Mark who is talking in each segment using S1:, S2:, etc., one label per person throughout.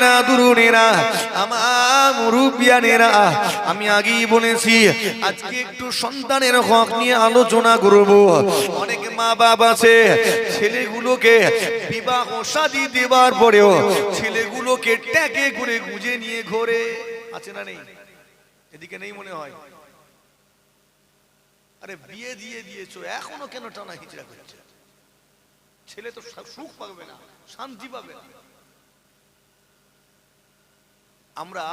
S1: মায়েরা দুরুনেরা আমার মুরুবিয়ানেরা আমি আগেই বলেছি, আজকে একটু সন্তানের হক নিয়ে আলোচনা করব। অনেক মা বাবা আছে, ছেলেগুলোকে বিবাহ শাদী দেওয়ার পরেও ছেলেগুলোকে ট্যাকে করে গুজে নিয়ে ঘোরে। আছে না নেই? এদিকে নেই মনে হয়? আরে বিয়ে দিয়ে দিয়েছ, এখনও কেন টানা হিচড়া করছে? ছেলে তো সুখ পাবে না, শান্তি পাবে না। আমরা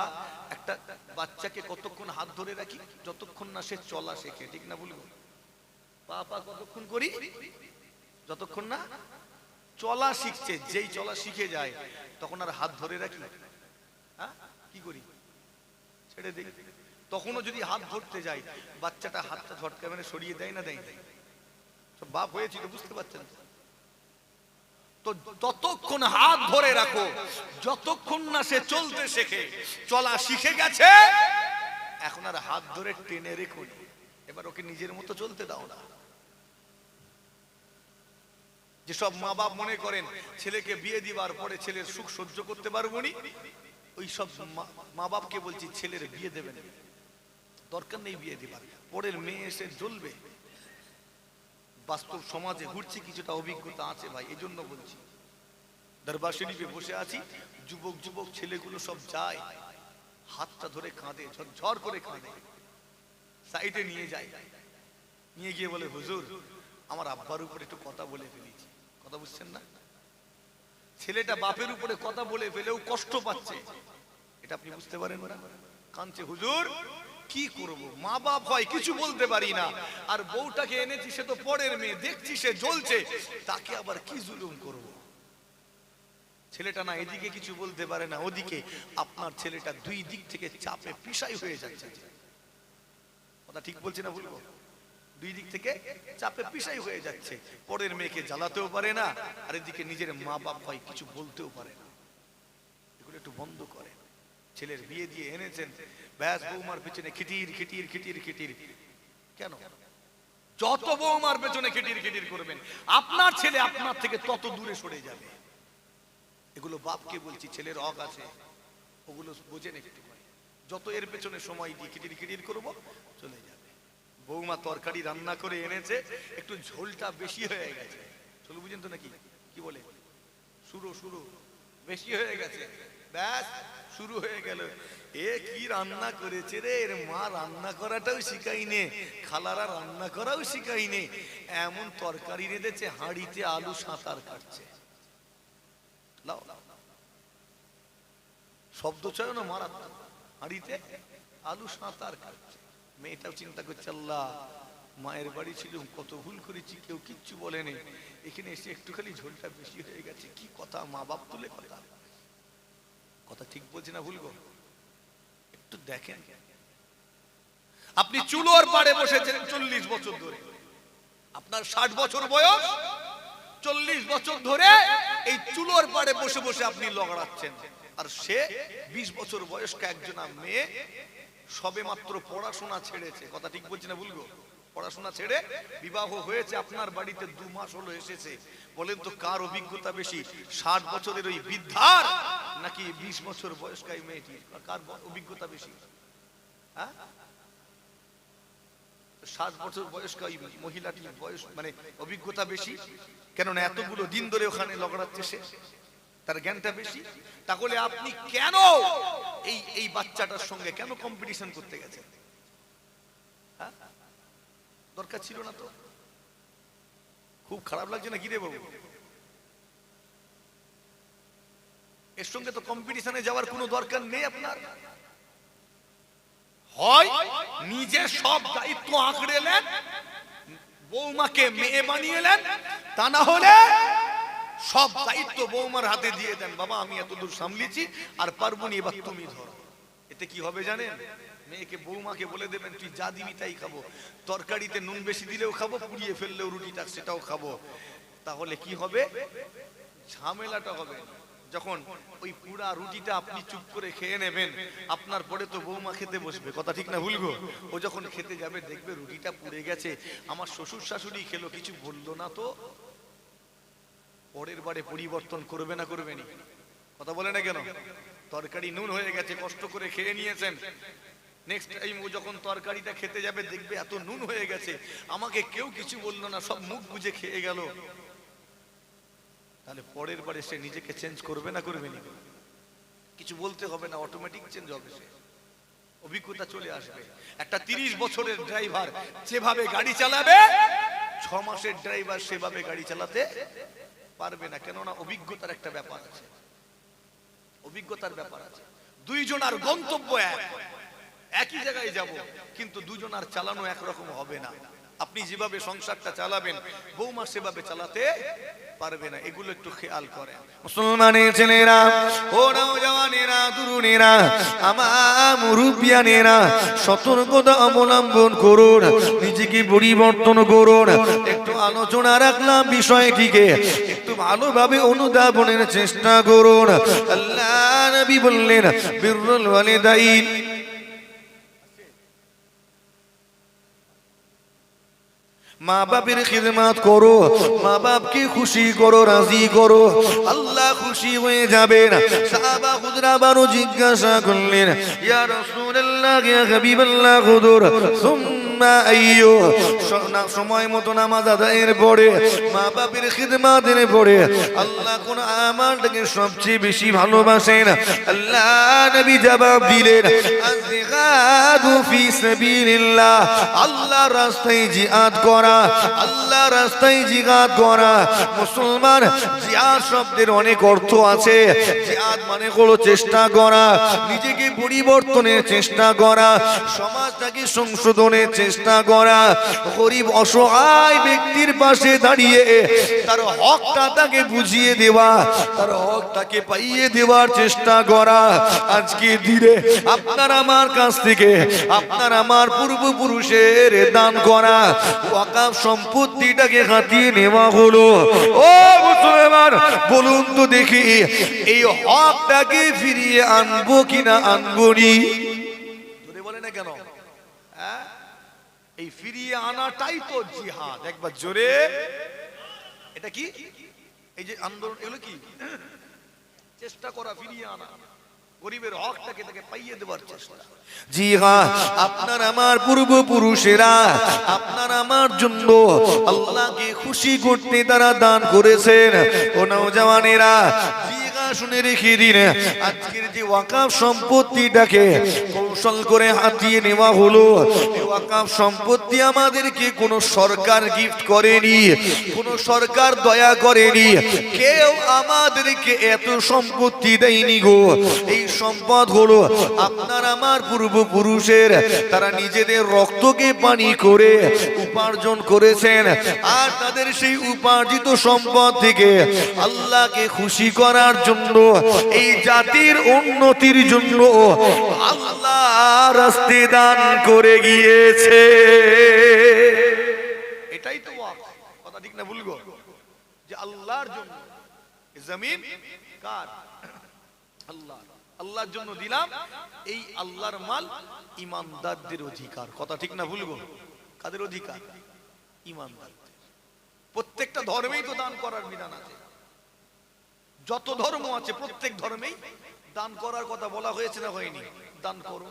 S1: একটা বাচ্চাকে কতক্ষণ হাত ধরে রাখি? যতক্ষণ না সে চলা শেখে, ঠিক না বলব পা পা কতক্ষণ করি? যতক্ষণ না চলা শিখছে, যেই চলা শিখে যায়, তখন আর হাত ধরে রাখি? হ্যাঁ? কি করি? ছেড়ে দিই। তখনও যদি হাত ধরতে যাই, বাচ্চাটা হাতটা ঝটকা মানে সরিয়ে দেয় না দেয়? সব বাপ হয়েছিল, বুঝতে পারছেন? তো ততক্ষণ হাত ধরে রাখো, যতক্ষণ না সে চলতে শেখে, চলা শিখে গেছে, এখন আর হাত ধরে টেনে রেখো এবার ওকে নিজের মতো চলতে দাও না। যেসব মা বাপ মনে করেন, ছেলেকে বিয়ে দিবার পরে ছেলের সুখ সহ্য করতে পারব নি ওই সব মা- বাপকে বলছি, ছেলের বিয়ে দেবেন। দরকার নেই বিয়ে দিবার। পরের মেয়ে এসে জ্বলবে। বাস্তব সমাজে ঘুরছি, কিছুটা অভিজ্ঞতা আছে ভাই এই জন্য বলছি। দরবার শরীফে বসে আছি, যুবক যুবক ছেলেগুলো সব যায়, হাতটা ধরে কাঁদে ঝরঝর করে কাঁদে। সাইডে নিয়ে যায়। নিয়ে গিয়ে বলে, হুজুর, আমার আব্বার উপরে একটু কথা বলে ফেলেছি। কথা বুঝছেন না? ছেলেটা বাপের উপরে কথা বলে ফেলেও কষ্ট পাচ্ছে। এটা আপনি বুঝতে পারেন না কাঁদছে, হুজুর কি করব? মা বাপ হয়, কিছু বলতে পারি না। আর বউটাকে এনেছি, সে তো পরের মেয়ে, দেখছি সে জ্বলছে। তাকে আবার কি জুলুম করব? ছেলেটা না এদিকে কিছু বলতে পারে না, ওদিকে। আপনার ছেলেটা দুই দিক থেকে চাপে, পিসাই হয়ে যাচ্ছে। কথা ঠিক বলছি না বলব দুই দিক থেকে চাপে, পিসাই হয়ে যাচ্ছে। পরের মেয়েকে জ্বালাতেও পারে না, আর এদিকে নিজের মা বাপ হয়, কিছু বলতেও পারে না। এগুলো একটু বন্ধ করে ছেলের বিয়ে দিয়ে এনেছেন। ব্যাস বৌমার পেছনে খিটির খিটির খিটির খিটির। কেন? যত বৌমার পেছনে খিটির খিটির করবেন, আপনার ছেলে আপনার থেকে তত দূরে সরে যাবে। এগুলো বাপকে বলছি, ছেলের হক আছে। ওগুলো বোঝেন একটু। যত এর পেছনে সময় দিয়ে খিটির খিটির করব, চলে যাবে। বৌমা তরকারি রান্না করে এনেছে, একটু ঝোলটা বেশি হয়ে গেছে। চলো বুঝেন তো নাকি? কি বলে? শুরু শুরু। বেশি হয়ে গেছে। ব্যাস, শুরু হয়ে গেল। এ কি রান্না করেছে রে? এর মা রান্না করাটাও শিখাইনে খালারা রান্না করাও শিখাইনে এমন তরকারি রেঁধেছে, হাঁড়িতে আলু সাঁতার কাটছে। শব্দ চায় না মারাত্মক। হাঁড়িতে আলু সাঁতার কাটছে। মেয়েটাও চিন্তা করছে, আল্লাহ মায়ের বাড়ি ছিল কত ভুল করেছি, কেউ কিচ্ছু বলেনি। এখানে এসে একটু খালি ঝোলটা বেশি হয়ে গেছে। কি কথা মা বাপ তুলে কথা? কথা ঠিক বলছি না ভুলবো একটু দেখেন। আপনি চুলোর পাড়ে বসেছেন চল্লিশ বছর ধরে। আপনার ষাট বছর বয়স, চল্লিশ বছর ধরে এই চুলোর পাড়ে বসে বসে আপনি লগড়াচ্ছেন আর সে বিশ বছর বয়স্ক একজনা মেয়ে সবে মাত্র পড়াশোনা ছেড়েছে। কথা ঠিক বলছি না ভুলবো পড়াশোনা ছেড়ে বিবাহ হয়েছে, আপনার বাড়িতে দু মাস হলো এসেছে। বলেন তো কার অভিজ্ঞতা বেশি? ষাট বছরের ওই বৃদ্ধার নাকি বিশ বছর বয়স্ক এই মেয়েটি কার অভিজ্ঞতা বেশি? হ্যাঁ? ষাট বছর বয়স্ক ওই মহিলাটির বয়স মানে অভিজ্ঞতা বেশি? কেননা এতগুলো দিন ধরে ওখানে লগড়াচ্ছে সে। তার জ্ঞানটা বেশি? তাহলে আপনি কেন এই এই বাচ্চাটার সঙ্গে কেন কম্পিটিশন করতে গেছেন? দরকার ছিল না তো। খুব খারাপ লাগছে না গিরে বাবু? এর সঙ্গে তো কম্পিটিশনে যাওয়ার কোনো দরকার নেই আপনার। হয় নিজে সব দায়িত্ব আঁকড়ে নেন, বৌমাকে মেয়ে বানিয়ে নেন, তা না হলে সব দায়িত্ব বৌমার হাতে দিয়ে দেন। বাবা, আমি এত দূর সামলিছি আর পারব নি, এবার তুমি ধরো। এতে কি হবে জানেন? মেয়েকে বৌমাকে বলে দেবেন, তুই যা দিবি তাই খাব। তরকারিতে নুন বেশি দিলেও খাব, পুড়িয়ে ফেললেও রুটিটা সেটাও খাব। তাহলে কি হবে? ঝামেলাটা হবে। যখন ওই পুরা রুটিটা আপনি চুপ করে খেয়ে নেবেন, আপনার পরে তো বৌমা খেতে বসবে। কথা ঠিক না ভুলবো ও যখন খেতে যাবে, দেখবে রুটিটা পুড়ে গেছে। আমার শ্বশুর শাশুড়ি খেলো, কিছু বলল না তো? পরের বারে পরিবর্তন করবে না করবে নি? কথা বলে না কেন? তরকারি নুন হয়ে গেছে, কষ্ট করে খেয়ে নিয়েছেন। নেক্সট টাইম ও যখন তরকারিটা খেতে যাবে, দেখবে এত নুন হয়ে গেছে। আমাকে কেউ কিছু বলল না, সব মুখ বুঝে খেয়ে গেল। তাহলে পরের বারে সে নিজেকে চেঞ্জ করবে না করবে না? কিছু বলতে হবে না অটোমেটিক চেঞ্জ হবে সে। অভিজ্ঞতা চলে আসবে। একটা তিরিশ বছরের ড্রাইভার যেভাবে গাড়ি চালাবে, ছ মাসের ড্রাইভার সেভাবে গাড়ি চালাতে পারবে না। কেননা অভিজ্ঞতার একটা ব্যাপার আছে। অভিজ্ঞতার ব্যাপার আছে। দুইজন আর গন্তব্য এক। একই জায়গায় যাব, কিন্তু দুজন আর চালানো একরকম হবে না। আপনি যেভাবে সংসারটা চালাবেন, বৌমা সেভাবে চালাতে পারবে না। এগুলো একটু খেয়াল করেন। মুসলমানের ছেলেরা ও নওজওয়ানেরা তরুণেরা আমার মুরব্বিয়ানেরা, সতর্কতা অবলম্বন করুন, নিজেকে পরিবর্তন করুন। একটু আলোচনা রাখলাম বিষয়টিকে, একটু ভালোভাবে অনুধাবনের চেষ্টা করুন। আল্লাহ নবী বললেন, বিরুল ওয়ালিদাইন। মা বাপের খিদমাত করো মা বাপকে খুশি করো, রাজি করো। আল্লাহ খুশি হয়ে যাবেন। সাহাবা খুদরা বারো জিজ্ঞাসা করলেন, ইয়া রাসূলুল্লাহ, ইয়া হাবিবাল্লাহ হুজুর সুম্মা সময় মতো নামাজ আদায়ের পরে মা বাপের খিদমাতের পরে, আল্লাহ কোন আমালটাকে সবচেয়ে বেশি ভালোবাসেন। আল্লাহ নবী জবাব দিলেন রাস্তায় জিহাদ করা, আল্লাহ রাস্তায় জিহাদ করা। মুসলমান, জিহাদ শব্দের অনেক অর্থ আছে। জিহাদ মানে হলো চেষ্টা করা, নিজেকে পরিবর্তনের চেষ্টা করা, সমাজটাকে সংশোধনের চেষ্টা করা। গরিব, অসহায় ব্যক্তির পাশে দাঁড়িয়ে তার হকটা তাকে বুঝিয়ে দেওয়া, তার হকটাকে পাইয়ে দেওয়ার চেষ্টা করা। আজকে ধীরে আপনার আমার কাছ থেকে, আপনার আমার পূর্বপুরুষের দান করা। ওয়াকাফ সম্পত্তিটাকে হাতিয়ে নেওয়া হলো। ও মুসলমান, বলুন তো দেখি, এই হকটাকে ফিরিয়ে আনব কিনা আনব নি? এই ফিরিয়ে আনাটাই তো জিহাদ। একবার জোরে। এটা কি? এই যে আন্দোলন, এগুলো কি? চেষ্টা করা, ফিরিয়ে আনা। গরিবের তাকে জি আপনার আমার পূর্বপুরুষেরা, আপনার আমার জন্য আল্লাহকে খুশি করতে তারা দান করেছেন। ও নওজওয়ানেরা শুনে রেখে দিন আজকের যে ওয়াকাফ সম্পত্তিটাকে কৌশল করে হাতিয়ে নেওয়া হলো ওয়াকাফ সম্পত্তি আমাদেরকে কোনো সরকার গিফট করেনি, কোনো সরকার দয়া করেনি, কেউ আমাদেরকে এত সম্পত্তি দেয়নি গো। এই সম্পদ হলো আপনার আমার পূর্বপুরুষের, তারা নিজেদের রক্তকে পানি করে উপার্জন করেছেন, আর তাদের সেই উপার্জিত সম্পদ থেকে আল্লাহকে খুশি করার জন্য এই জাতির উন্নতির জন্য আল্লাহ রাস্তে দান করে গিয়েছে। এটাই তো কথা ঠিক না ভুলগো যে আল্লাহর জন্য জমিন কার? আল্লাহ, আল্লাহর জন্য দিলাম, এই আল্লাহর মাল ইমানদারদের অধিকার। কথা ঠিক না ভুলবো কাদের অধিকার? প্রত্যেকটা ধর্মেই তো দান করার বিধান আছে। যত ধর্ম আছে, প্রত্যেক ধর্মেই দান করার কথা বলা হয়েছে না হয়নি। দান করো,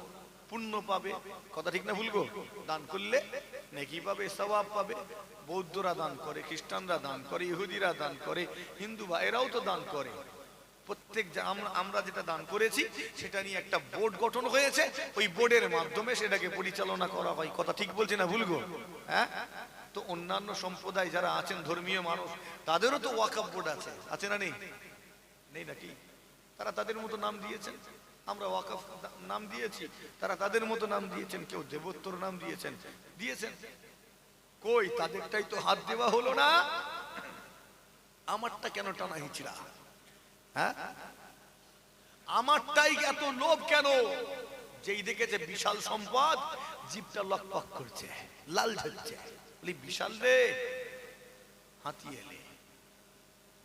S1: পুণ্য পাবে। কথা ঠিক না ভুলবো দান করলে নেকি পাবে সবাব পাবে। বৌদ্ধরা দান করে, খ্রিস্টানরা দান করে, ইহুদিরা দান করে, হিন্দু ভাইরাও তো দান করে। প্রত্যেক আমরা যেটা দান করেছি, সেটা নিয়ে একটা বোর্ড গঠন হয়েছে। ওই বোর্ডের মাধ্যমে সেটাকে পরিচালনা করা হয়। কথা ঠিক বলছে না ভুলগো হ্যাঁ? তো অন্যান্য সম্প্রদায় যারা আছেন, ধর্মীয় মানুষ, তাদেরও তো ওয়াকাফ বোর্ড আছে। আছে না নেই? নেই নাকি? তারা তাদের মতো নাম দিয়েছেন। আমরা ওয়াকাফ নাম দিয়েছি। তারা তাদের মতো নাম দিয়েছেন। কেউ দেবোত্তর নাম দিয়েছেন। দিয়েছেন। কই? তাদেরটাই তো হাত দেওয়া হলো না। আমারটা কেন টানা হিচড়া? হ্যাঁ? আমারটাই এত লোভ কেন? যেই দেখেছে বিশাল সম্পদ জিপটা লকপক করছে, লাল ঝরছে। বলি, বিশাল রে, হাতিয়ে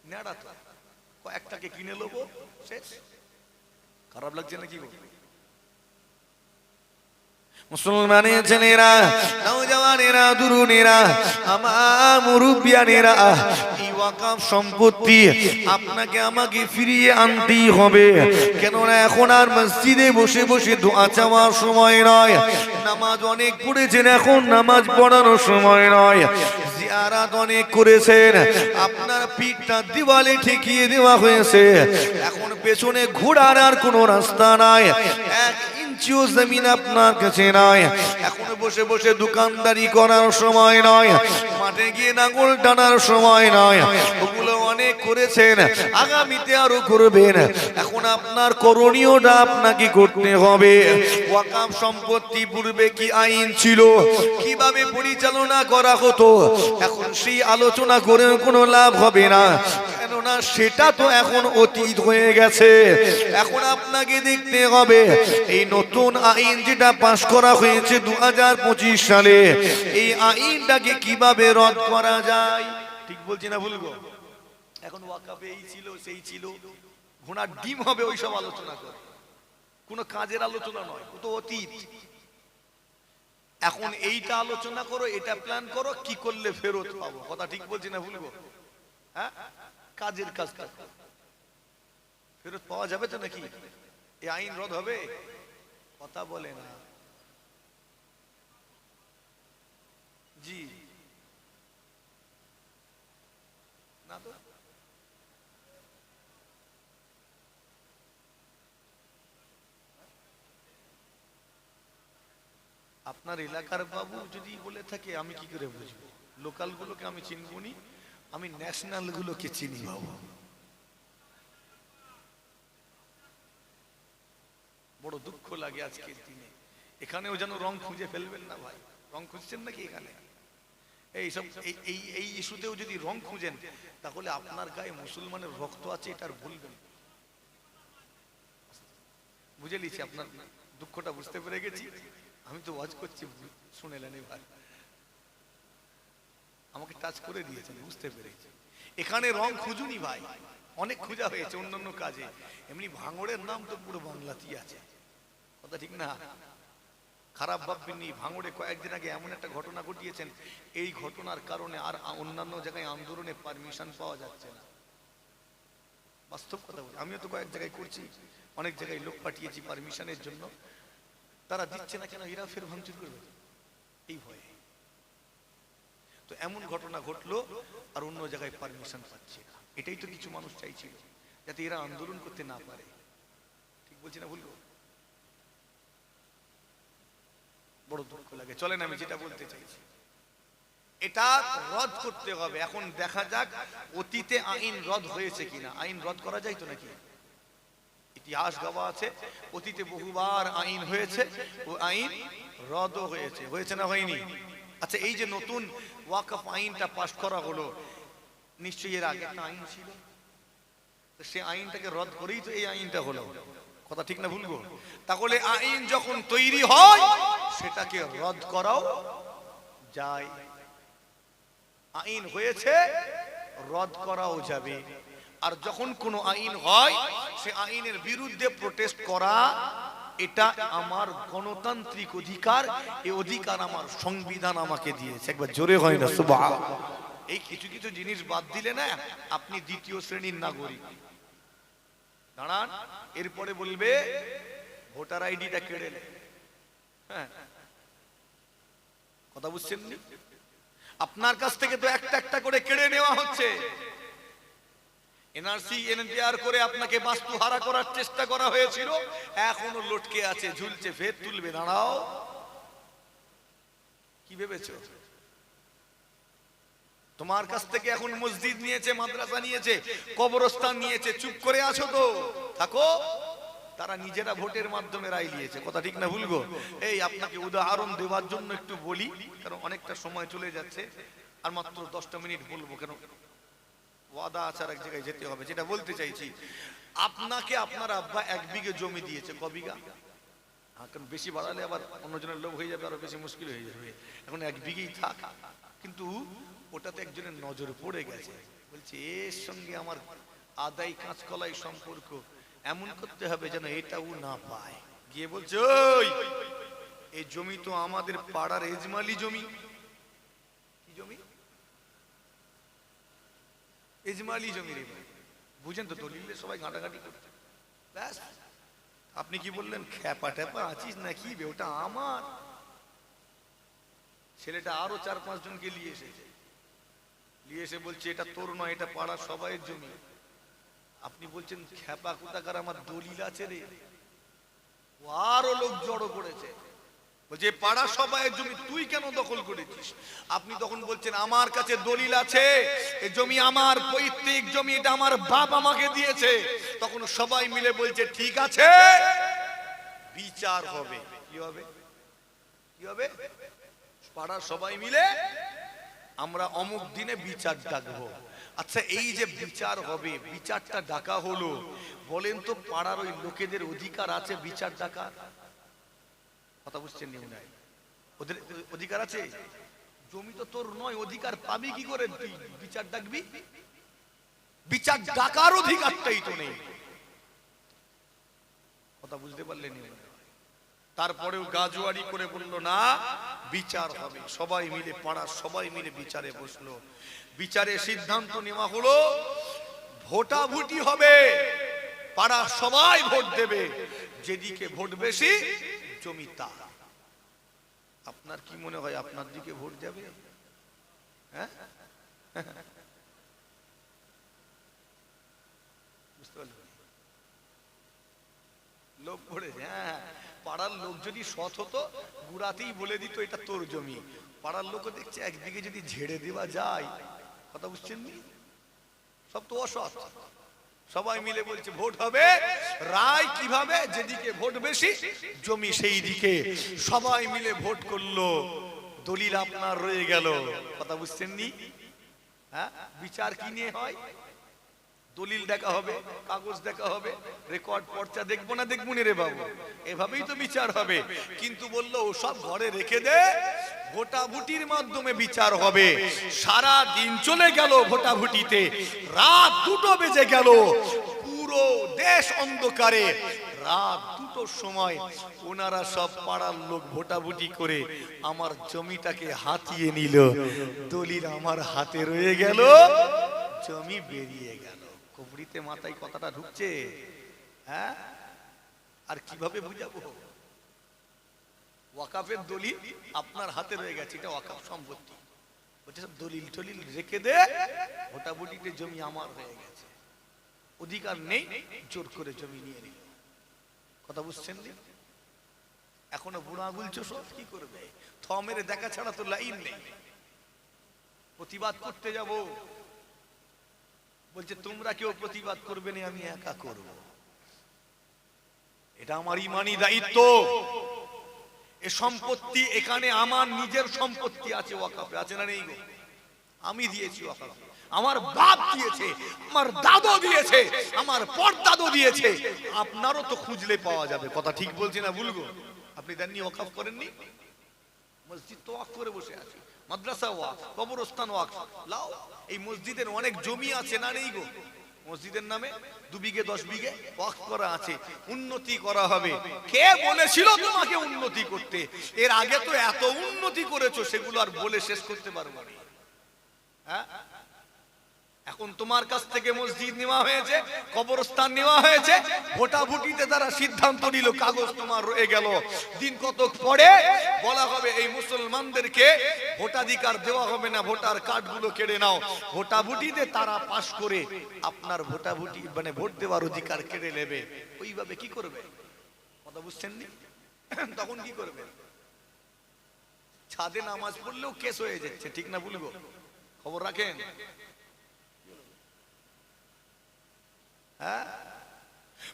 S1: নেড়া তো। কয়েকটাকে কিনে নেব শেষ। খারাপ লাগছে গো? মুসলমানের ছেলেরা নৌজওয়ানেরা দুরুনেরা আমার মুরব্বিয়ানেরা এই ওয়াকাফ সম্পত্তি আপনাকে আমাকে ফিরিয়ে আনতেই হবে। কেননা এখন আর মসজিদে বসে বসে দোয়া চাওয়ার সময় নয়। নামাজ অনেক পড়েছেন, এখন নামাজ পড়ানোর সময় নয়। জিয়ারাত অনেক করেছেন, আপনার পিঠটা দিওয়ালে ঠেকিয়ে দেওয়া হয়েছে। এখন পেছনে ঘোরার আর কোনো রাস্তা নাই। এক ইঞ্চিও জমিন আপনার কাছে নয় এখন বসে বসে দোকানদারি করার সময় নয় মাঠে গিয়ে নাঙ্গল টানার সময় নয় ওগুলো অনেক করেছেন, আগামীতে আরও করবেন। এখন আপনার করণীয়টা আপনাকে করতে হবে। ওয়াকাম সম্পত্তি পূর্বে কি আইন ছিল? কীভাবে পরিচালনা করা হতো? এখন সেই আলোচনা করে কোনো লাভ হবে না। সেটা তো এখন অতীত হয়ে গেছে। এখন আপনাকে দেখতে হবে, এই নতুন আইন যেটা পাশ করা হয়েছে দুহাজার পঁচিশ সালে, এই আইনটাকে কীভাবে রদ করা যায়? ঠিক বলছি না ভুলবো এখন ওয়াকাফে এই ছিল, সেই ছিল। ঘোড়ার ডিম হবে ওইসব আলোচনা করে। কোনো কাজের আলোচনা নয় তো অতীত। এখন এইটা আলোচনা করো, এটা প্ল্যান করো, কি করলে ফেরত পাবো? কথা ঠিক বলছি না ভুলবো হ্যাঁ? কাজের করো। ফেরত পাওয়া যাবে তো নাকি? এই আইন রদ হবে? কথা বলে না। জি। না তো। আপনার এলাকার বাবু যদি বলে থাকে, আমি কি করে বুঝব? লোকাল গুলোকে আমি চিনবো নি? আমি ন্যাশনাল গুলোকে চিনি। বাবু বড় দুঃখ লাগে আজকের দিনে। এখানেও যেন রং খুঁজে ফেলবেন না ভাই। রং খুঁজছেন নাকি এখানে? এইসব এই এই ইস্যুতেও যদি রং খুঁজেন, তাহলে আপনার গায়ে মুসলমানের রক্ত আছে, এটা আর ভুলবেন বুঝে নিচ্ছি আপনার দুঃখটা, বুঝতে পেরে গেছি। আমি তো ওয়াজ করছি শুনেলেন এবার। আমাকে টাচ করে দিয়েছেন, বুঝতে পেরেছি। এখানে রং খুঁজুনি ভাই, অনেক খোঁজা হয়েছে অন্যান্য কাজে। এমনি ভাঙড়ের নাম তো পুরো বাংলাতেই আছে। কথা ঠিক না? খারাপ ভাববেননি ভাঙড়ে কয়েকদিন আগে এমন একটা ঘটনা ঘটিয়েছেন। এই ঘটনার কারণে আর অন্যান্য জায়গায় আন্দোলনে পারমিশন পাওয়া যাচ্ছে না। বাস্তব কথা বলি, আমিও তো কয়েক জায়গায় করছি, অনেক জায়গায় লোক পাঠিয়েছি পারমিশনের জন্য। তারা দিচ্ছে না কেন, এরা ফের ভাঙচুর করবে? এই ভয়ে। তো এমন ঘটনা ঘটলো আর অন্য জায়গায় পারমিশন পাচ্ছে। না এটাই তো কিছু মানুষ চাইছিল, যাতে এরা আন্দোলন করতে না পারে। ঠিক বলছি না ভুলবো বড় দুঃখ লাগে। চলেন আমি যেটা বলতে চাইছি। এটা রদ করতে হবে। এখন দেখা যাক অতীতে আইন রদ হয়েছে কিনা। আইন রদ করা যায় তো নাকি? ইতিহাস গাওয়া আছে, অতীতে বহুবার আইন হয়েছে, ও আইন রদও হয়েছে। হয়েছে না হয়নি? আচ্ছা এই যে নতুন ওয়াকফ আইনটা পাশ করা হলো, নিশ্চয়ই এর আগে একটা আইন ছিল? সে আইনটাকে রদ করেই তো এই আইনটা হলো। কথা ঠিক না ভুলবো তাহলে আইন যখন তৈরি হয়, সেটাকে রদ করাও যায়। আইন হয়েছে, রদ করাও যাবে। আর যখন কোনো আইন হয়, সে আইনের বিরুদ্ধে প্রোটেস্ট করা এটা আমার গণতান্ত্রিক অধিকার এই অধিকার আমার সংবিধান আমাকে দিয়েছে। একবার জোরে হয় না সুবাহ এই কিছু কিছু জিনিস বাদ দিলে না, আপনি দ্বিতীয় শ্রেণির নাগরিক। দাঁড়ান, এরপরে বলবে, ভোটার আইডিটা কেড়ে হ্যাঁ। কথা বুঝছেন আপনার কাছ থেকে তো একটা একটা করে কেড়ে নেওয়া হচ্ছে। এনআরসি এনপিআর করে আপনাকে বাস্তু হারা করার চেষ্টা করা হয়েছিল। এখনও লটকে আছে, ঝুলছে, ফের তুলবে, দাঁড়াও। কি ভেবেছো? তোমার কাছ থেকে এখন মসজিদ নিয়েছে, মাদ্রাসা নিয়েছে, কবরস্থান নিয়েছে, চুপ করে আছো তো? থাকো। তারা নিজেরা ভোটের মাধ্যমে রায় নিয়েছে কথা ঠিক না ভুলবো? এই, আপনাকে উদাহরণ দেওয়ার জন্য একটু বলি, কারণ অনেকটা সময় চলে যাচ্ছে, আর মাত্র দশটা মিনিট বলব কেন? ওয়াদা আছে আর এক জায়গায় যেতে হবে যেটা বলতে চাইছি। আপনাকে আপনার আব্বা এক বিঘে জমি দিয়েছে ক বিঘা? হ্যাঁ, কারণ বেশি বাড়ালে আবার অন্যজনের লোভ হয়ে যাবে আরও বেশি মুশকিল হয়ে যাবে। এখন এক বিঘেই থাক। কিন্তু ওটাতে একজনের নজর পড়ে গেছে। বলছে এর সঙ্গে আমার আদায় কাঁচকলাই সম্পর্ক এমন করতে হবে যেন এটাও না পায়। গিয়ে বলছে ওই এই জমি তো আমাদের পাড়ার এজমালি জমি। কি জমি ইজমালি জমি রে বুঝেন তো, দলিলে সবাই ঘাটাঘাটি করছে। ব্যাস। আপনি কি বললেন, খ্যাপা ট্যাপা আছিস নাকি ওটা আমার। ছেলেটা আরও চার পাঁচ জনকে নিয়ে এসেছে। নিয়ে এসে বলছে, এটা তোর নয়, এটা পাড়ার সবাইয়ের জমি। আপনি বলছেন, খ্যাপা কোথাকার? আমার দলিল আছে রে। ও আরও লোক জড়ো করেছে। বলছে পাড়া সবাইয়ের জমি তুই কেন দখল করেছিস? আপনি তখন বলছেন, আমার কাছে দলিল আছে এই জমি আমার, পৈতৃক জমি, এটা আমার বাপ আমাকে দিয়েছে। তখন সবাই মিলে বলছে, ঠিক আছে, বিচার হবে। কি হবে? কি হবে? পাড়ার সবাই মিলে আমরা অমুক দিনে বিচার ডাকবো। আচ্ছা এই যে বিচার হবে, বিচারটা ডাকা হলো, বলেন তো পাড়ার ওই লোকেদের অধিকার আছে বিচার ডাকার? কথা বুঝছেন নাই ওদের অধিকার আছে? জমি তো তোর নয়, অধিকার পাবি কি করে? বিচার ডাকবি? বিচার ডাকার অধিকারটাই তো নেই। কথা বুঝতে পারলেন তারপরেও গাজুয়ারি করে বলল, না, বিচার হবে। সবাই মিলে, পাড়ার সবাই মিলে বিচারে বসল। বিচারে সিদ্ধান্ত নেওয়া হলো ভোটাভুটি হবে। পাড়া সবাই ভোট দেবে। যেদিকে ভোট বেশি জমি আপনার কি মনে হয় আপনার দিকে ভোট যাবে? হ্যাঁ? বুঝতে পারলেন? লোক পড়েছে হ্যাঁ। পাড়ার লোক যদি সৎ হতো, গুড়াতেই বলে দিত, এটা তোর জমি। পাড়ার লোকও দেখছে, একদিকে যদি ঝেড়ে দেওয়া যায়। কথা বুঝছেন? সব তো অসৎ। সবাই মিলে বলছে, ভোট হবে? রায় কীভাবে? যেদিকে ভোট বেশি, জমি সেই দিকে সবাই মিলে ভোট করল। দলিল আপনার রয়ে গেল। কথা বুঝছেন নি হ্যাঁ? বিচার কি নিয়ে হয়? দলিল দেখা হবে, কাগজ দেখা হবে, রেকর্ড পর্চা দেখব না দেখব রে বাবু? এভাবেই তো বিচার হবে। কিন্তু বলল ও সব ঘরে রেখে দে ভোটাভুটির মাধ্যমে বিচার হবে। সারা দিন চলে গেল ভোটাভুটিতে। রাত দুটো বেজে গেল। পুরো দেশ অন্ধকারে। রাত দুটোর সময় ওনারা সব পাড়ার লোক ভোটাভুটি করে আমার জমিটাকে হাতিয়ে নিল। দলিল আমার হাতে রয়ে গেল। জমি বেরিয়ে গেল। কবরিতে মাথায় কথাটা ঢুকছে। হ্যাঁ? আর কীভাবে বুঝাবো? ওয়াকাফের দলিল আপনার হাতে রয়ে গেছে, এটা ওয়াকাফ সম্পত্তি। সব দলিল টলিল রেখে দে, ভোটাভুটিতে জমি আমার হয়ে গেছে। অধিকার নেই, জোর করে জমি নিয়ে নিল কথা বুঝছেন? এখনও বুড়া গুলছো সব কি করবে? থ মেরে দেখা ছাড়া তো লাইন নেই। প্রতিবাদ করতে যাব। বলছে, তোমরা কেউ প্রতিবাদ করবে না, আমি একা করব। এটা আমার ইমানি দায়িত্ব। এ সম্পত্তি এখানে আমার নিজের সম্পত্তি আছে, ওয়াকাফে। আছে না নেই গো? আমি দিয়েছি ওয়াকাফে। আমার বাপ দিয়েছে, আমার দাদু দিয়েছে, আমার পরদাদু দিয়েছে। আপনারও তো খুঁজলে পাওয়া যাবে। কথা ঠিক বলছি না ভুলবো আপনি দেননি ওয়াকাফ করেননি? মসজিদ তো ওয়াক করে বসে আছে। মাদ্রাসা ওয়াক, কবরস্থান ওয়াক। লাও, এই মসজিদের অনেক জমি আছে না নেই গো? মসজিদের নামে দু বিঘে, দশ বিঘে ওয়াক করা আছে, উন্নতি করা হবে। কে বলেছিল তোমাকে উন্নতি করতে? এর আগে তো এত উন্নতি করেছ, সেগুলো আর বলে শেষ করতে পারব না। হ্যাঁ? এখন তোমার কাছ থেকে মসজিদ নেওয়া হয়েছে, কবরস্থান নেওয়া হয়েছে, ভোটাভুটিতে তারা সিদ্ধান্ত নিল, কাগজ তোমার রয়ে গেল। দিন কতক পরে বলা হবে, এই মুসলমানদেরকে ভোটাধিকার দেওয়া হবে না, ভোটার কার্ডগুলো কেড়ে নাও। ভোটাভুটিতে তারা পাশ করে আপনার ভোটাভুটি মানে ভোট দেওয়ার অধিকার কেড়ে নেবে। ওইভাবে কি করবে? কথা বুঝছেন নি? তখন কি করবে? ছাদে নামাজ পড়লেও কেস হয়ে যাচ্ছে, ঠিক না বলব খবর রাখেন?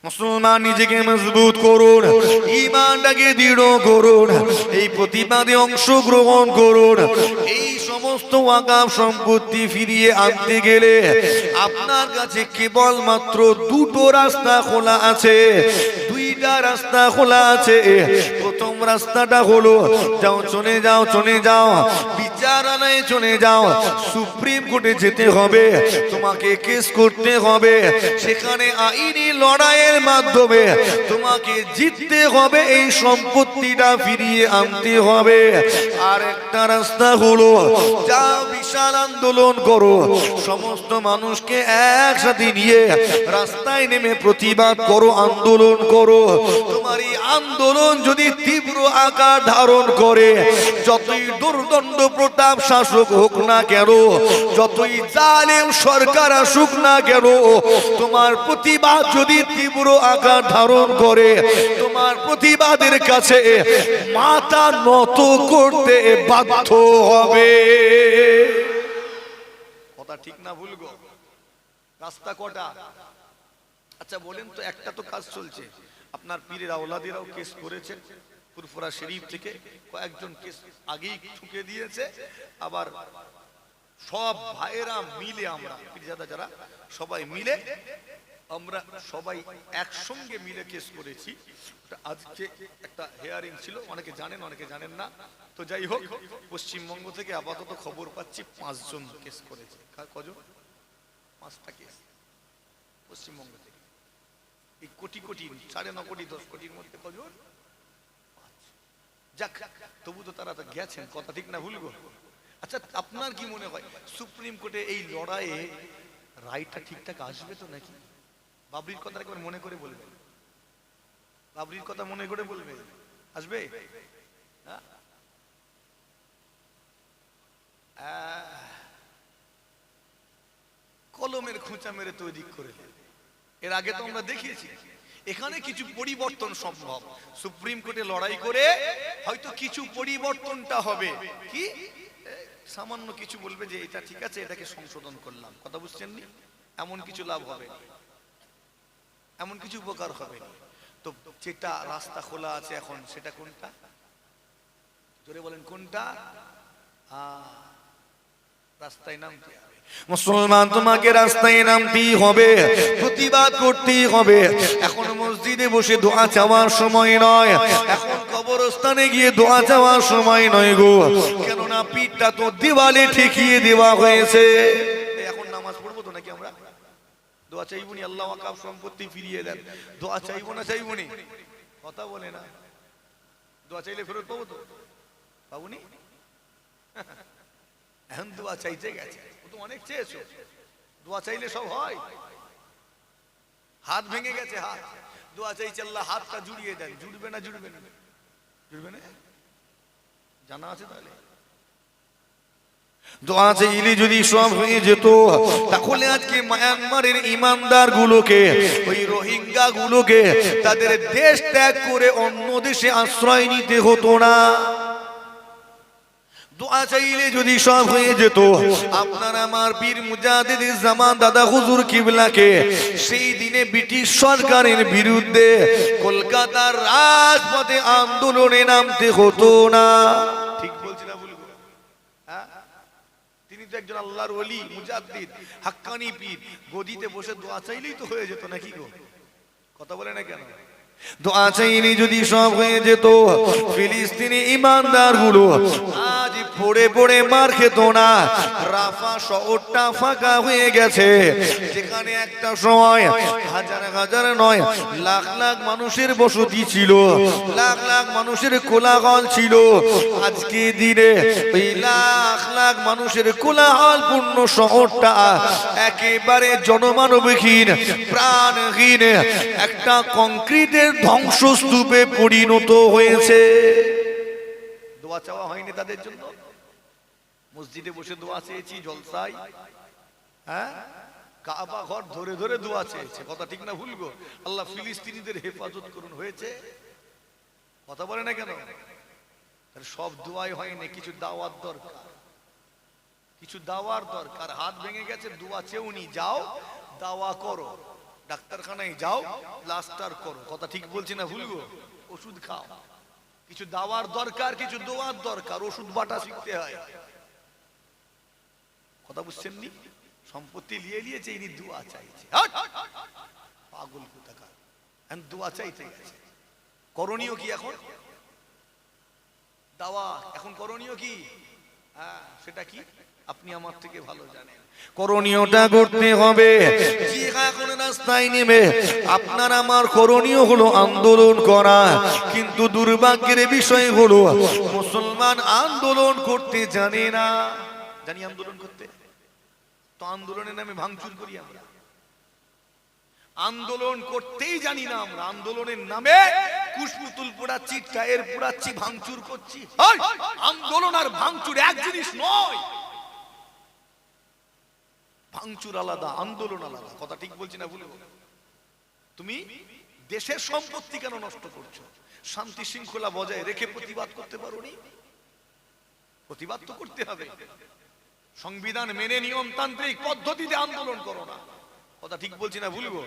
S2: মুসলমান নিজেকে মজবুত করুন ইমানটাকে দৃঢ় করুন, এই প্রতিবাদে অংশগ্রহণ করুন। এই সমস্ত আগাম সম্পত্তি ফিরিয়ে আনতে গেলে আপনার কাছে কেবলমাত্র দুটো রাস্তা খোলা আছে, দুইটা রাস্তা খোলা আছে। প্রথম রাস্তাটা হলো, যাও, চলে যাও চলে যাও। বিচারালয়ে চলে যাও। সুপ্রিম কোর্টে যেতে হবে, তোমাকে কেস করতে হবে। সেখানে আইনি লড়াইয়ের মাধ্যমে তোমাকে জিততে হবে, এই সম্পত্তিটা ফিরিয়ে আনতে হবে। আর একটা রাস্তা হলো, যাও, বিশাল আন্দোলন করো। সমস্ত মানুষকে একসাথে নিয়ে রাস্তায় নেমে প্রতিবাদ করো, আন্দোলন করো। তোমার এই আন্দোলন যদি তীব্র আকার ধারণ করে, যতই দুর্দণ্ড প্রতাপ শাসক হোক না কেন, যতই জালেম সরকার আসুক না কেন, তোমার প্রতিবাদ যদি তীব্র আকার ধারণ করে, তোমার প্রতিবাদের কাছে মাথা নত করতে বাধ্য হবে।
S1: কথা ঠিক না ভুল গো? রাস্তা কটা? আচ্ছা বলেন তো, একটা তো কাজ চলছে। আপনার পীরের আওলাদিরাও কেস করেছে ফুরফুরা শরীফ থেকে কয়েকজন কেস আগেই ঠুকে দিয়েছে। আবার সব ভাইয়েরা মিলে আমরা, পীরজাদা যারা, সবাই মিলে আমরা সবাই একসঙ্গে মিলে কেস করেছি। আজকে একটা হেয়ারিং ছিল, অনেকে জানেন অনেকে জানেন না। তো যাই হোক, পশ্চিমবঙ্গ থেকে আপাতত খবর পাচ্ছি পাঁচজন কেস করেছে। কজন? পাঁচটা কেস পশ্চিমবঙ্গ থেকে। এই কোটি কোটি, সাড়ে ন কোটি, দশ কোটির মধ্যে কজন। যাক, তবু তো তারা গেছেন, কথা ঠিক না ভুলবো আচ্ছা আপনার কি মনে হয়, সুপ্রিম কোর্টে এই লড়াইয়ে রায়টা ঠিকঠাক আসবে তো নাকি? বাবরির কথা একবার মনে করে বলবে। বাবরির কথা মনে করে বলবে। আসবে? হ্যাঁ? কলমের খোঁচা মেরে তৈরি করে এর আগে তো আমরা দেখিয়েছি। এখানে কিছু পরিবর্তন সম্ভব। সুপ্রিম কোর্টে লড়াই করে হয়তো কিছু পরিবর্তনটা হবে। কি? সামান্য কিছু বলবে যে এটা ঠিক আছে এটাকে সংশোধন করলাম। কথা বুঝছেন নি এমন কিছু লাভ হবে। এমন কিছু উপকার হবে। তো যেটা রাস্তা খোলা আছে এখন সেটা কোনটা? জোরে বলেন কোনটা? রাস্তায় নামতে হবে।
S2: মুসলমান, তোমাকে রাস্তায় নামতেই হবে, প্রতিবাদ করতেই হবে। এখন মসজিদে বসে দোয়া চাওয়ার সময় নয়, এখন কবরস্থানে গিয়ে দোয়া চাওয়ার সময় নয় গো। কেননা পিঠটা তো দিওয়ালে ঠেকিয়ে দেওয়া হয়েছে।
S1: এখন নামাজ পড়ব তো নাকি আমরা? দোয়া চাইব নি আল্লাহ আকাব সম্পত্তি ফিরিয়ে দেন। দোয়া চাইব না চাইব নি কথা বলে না। দোয়া চাইলে ফেরত পাবো তো? পাবনি? এখন দোয়া চাইতে গেছে। ও তো অনেক চেয়েছো। দোয়া চাইলে সব হয়। হাত ভেঙে গেছে হাত। দোয়া চাইছে আল্লাহ হাতটা জুড়িয়ে দেন। জুড়বে না জুড়বে না। জুড়বে না? জানা আছে তাহলে?
S2: দোয়া চাইলে যদি সব হয়ে যেত, তাহলে আজকে মায়ানমারের ইমানদার গুলোকে ওই রোহিঙ্গা গুলোকে তাদের দেশ ত্যাগ করে অন্য দেশে আশ্রয় নিতে হতো না। দোয়া যদি সব হয়ে যেত আমার বীর মুজাহিদ জামান দাদা হুজুর সেই দিনে ব্রিটিশ সরকারের বিরুদ্ধে কলকাতার রাজপথে আন্দোলনে নামতে হতো না।
S1: ঠিক হ্যাঁ? তিনি তো একজন হাক্কানি পীর। গদিতে বসে দোয়া চাইলেই তো হয়ে যেত নাকি গো? কথা বলে না কেন?
S2: দোয়া যদি সব হয়ে যেত, ফিলিস্তিনি ইমানদারগুলো আজ পড়ে পড়ে মার খেত না, রাফা শহরটা ফাঁকা হয়ে গেছে। যেখানে একটা সময় হাজার হাজার নয়, লাখ লাখ মানুষের বসতি ছিল, লাখ লাখ মানুষের কোলাহল ছিল। আজকে দিনে ওই লাখ লাখ মানুষের কোলাহল পূর্ণ শহরটা একেবারে জনমানবহীন, প্রাণহীন, একটা কংক্রিটের ধ্বংসস্তূপে পরিণত হয়েছে।
S1: দোয়া চাওয়া হয়নি তাদের জন্য? মসজিদে বসে দোয়া চেয়েছি জলসাই হ্যাঁ? কাবা ঘর ধরে ধরে দোয়া চেয়েছে। কথা ঠিক না ভুলবো আল্লাহ ফিলিস্তিনিদের হেফাজত করুন, হয়েছে? কথা বলে না কেন? সব দোয়াই হয়নি, কিছু দাওয়ার দরকার। কিছু দাওয়ার দরকার। হাত ভেঙে গেছে, দোয়া চেউনি যাও, দাওয়া করো। ডাক্তারখানায় যাও, প্লাস্টার করো। কথা ঠিক বলছি না ভুলবো ওষুধ খাও। কিছু দাওয়ার দরকার, কিছু দোয়ার দরকার, ওষুধ বাটা শিখতে হয়। কথা বুঝছেন নি সম্পত্তি নিয়ে নিয়েছে, ইনি দোয়া চাইছে। পাগল কোথাকার। এখন দোয়া চাইতে গেছে। করণীয় কি এখন? দাওয়া এখন করণীয় কি? হ্যাঁ সেটা কি? আপনি আমার থেকে ভালো জানেন।
S2: করণীয়টা করতে হবে। আপনার আমার করণীয় হলো আন্দোলন করা। কিন্তু দুর্ভাগ্যের বিষয় হলো মুসলমান আন্দোলন করতে জানে না।
S1: জানি আন্দোলন করতে? তো আন্দোলনের নামে ভাঙচুর করি আমরা। আন্দোলন করতেই জানি না আমরা। আন্দোলনের নামে কুশপুতুল পোড়াচ্ছি, টায়ার পোড়াচ্ছি, ভাঙচুর করছি। আন্দোলন আর ভাঙচুর এক জিনিস নয়। ভাঙচুর আলাদা, আন্দোলন আলাদা। কথা ঠিক বলছি না ভুলবো তুমি দেশের সম্পত্তি কেন নষ্ট করছ? শান্তি শৃঙ্খলা বজায় রেখে প্রতিবাদ করতে পারোনি? প্রতিবাদ তো করতে হবে। সংবিধান মেনে নিয়মতান্ত্রিক পদ্ধতিতে আন্দোলন করো না। কথা ঠিক বলছি না ভুলবো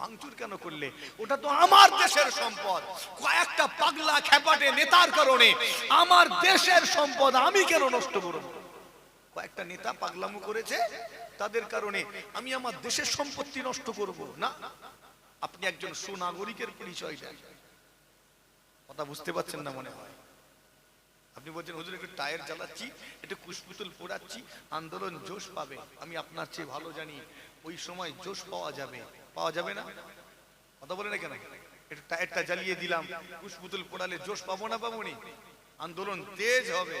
S1: ভাঙচুর কেন করলে? ওটা তো আমার দেশের সম্পদ। কয়েকটা পাগলা খেপাটে নেতার কারণে আমার দেশের সম্পদ আমি কেন নষ্ট করব? কয়েকটা নেতা পাগলামো করেছে তাদের কারণে আমি আমার দেশের সম্পত্তি নষ্ট করব, না? আপনি একজন সুনাগরিকের পরিচয় দেন। কথা বুঝতে পারছেন না মনে হয়? আপনি বলছেন, হুজুর, একটু টায়ার জ্বালাচ্ছি, একটু কুশপুতুল পোড়াচ্ছি, আন্দোলন জোশ পাবে, আমি আপনার চেয়ে ভালো জানি, ওই সময় জোশ পাওয়া যাবে। পাওয়া যাবে না? কথা বলে না কেন? একটু টায়ারটা জ্বালিয়ে দিলাম, কুশপুতুল পোড়ালে জোশ পাবো না পাবো আন্দোলন তেজ হবে।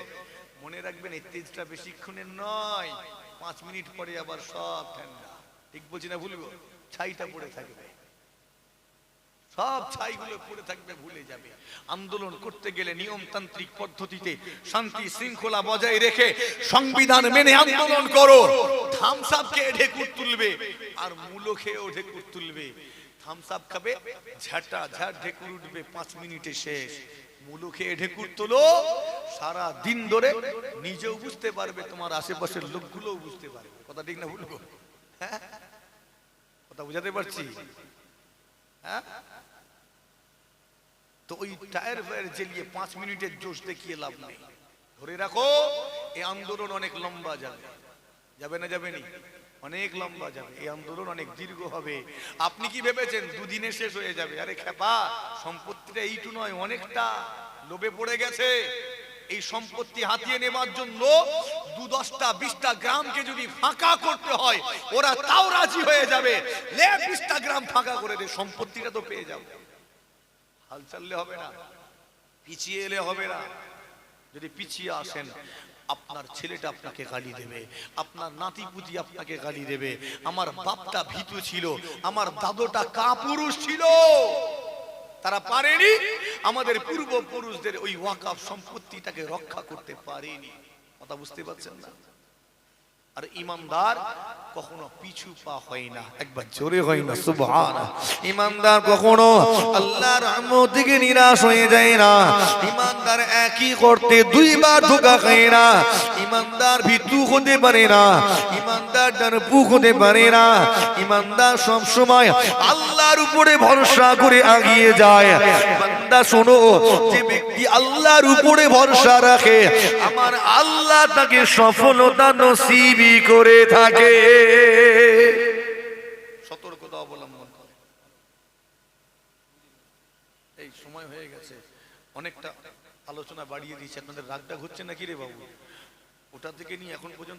S1: মনে রাখবেন, এই তেজটা বেশিক্ষণের নয়। পাঁচ মিনিট পরে আবার সব ঠান্ডা। ঠিক বলছি না ভুলবো? ছাইটা পড়ে থাকবে। সব ছাইগুলো পড়ে থাকবে, ভুলে যাবে। আন্দোলন করতে গেলে নিয়মতান্ত্রিক পদ্ধতিতে শান্তি শৃঙ্খলা বজায় রেখে সংবিধান মেনে আন্দোলন করো। থামসাপকে ঢেকুর তুলবে আর মূলো খেয়েও ঢেকুর তুলবে। থামসাপ খাবে, ঝাঁটা ঝাঁট ঢেকুর উঠবে, পাঁচ মিনিটে শেষ। মূলো খেয়ে ঢেকুর তোলো, সারা দিন ধরে নিজেও বুঝতে পারবে, তোমার আশেপাশের লোকগুলোও বুঝতে পারবে। কথা ঠিক না ভুলবো হ্যাঁ? কথা বুঝাতে পারছি? হ্যাঁ? তো ওই টায়ার ফায়ার জ্বালিয়ে পাঁচ মিনিটের জোশ দেখিয়ে লাভ নেই। ধরে রাখো এই আন্দোলন অনেক লম্বা যাবে। যাবে না যাবে নি? অনেক লম্বা যাবে, এই আন্দোলন অনেক দীর্ঘ হবে। আপনি কি ভেবেছেন, দুদিনে শেষ হয়ে যাবে? আরে খেপা, সম্পত্তিটা এইটু নয়, অনেকটা। লোভে পড়ে গেছে। এই সম্পত্তি হাতিয়ে নেবার জন্য দু দশটা, বিশটা গ্রামকে যদি ফাঁকা করতে হয়, ওরা তাও রাজি হয়ে যাবে। লে, বিশটা গ্রাম ফাঁকা করে দে, সম্পত্তিটা তো পেয়ে যাবে। হাল চাললে হবে না, পিছিয়ে এলে হবে না। যদি পিছিয়ে আসেন আপনার ছেলেটা আপনাকে গালি দেবে, আপনার নাতি পুতি আপনাকে গালি দেবে, আমার বাপটা ভীত ছিল, আমার দাদুটা কাপুরুষ ছিল। তারা পারেনি, আমাদের পূর্বপুরুষদের ওই ওয়াকাফ সম্পত্তিটাকে রক্ষা করতে পারেনি। কথা বুঝতে পারছেন না? আর ইমানদার কখনো পিছু পা হয় না, একবার
S2: জোরে হয় না সুবহান ইমানদার কখনো আল্লাহর রহমত থেকে নিরাশ হয়ে যায় না ইমানদার একই করতে দুইবার ধোকা খায় না ইমানদার ভিতু হতে পারে না ইমানদার ডারপুক হতে পারে না ইমানদার সব সময় আল্লাহর উপরে ভরসা করে আগিয়ে যায়। বান্দা, শোনো, যে ব্যক্তি আল্লাহর উপরে ভরসা রাখে, আমার আল্লাহ তাকে সফলতা নসিবি করে থাকে।
S1: সতর্কতা অবলম্বন করে। এই সময় হয়ে গেছে। অনেকটা আলোচনা বাড়িয়ে দিয়েছে। আপনাদের রাগটা হচ্ছে নাকি রে বাবু? ওটা থেকে নিয়ে এখন পর্যন্ত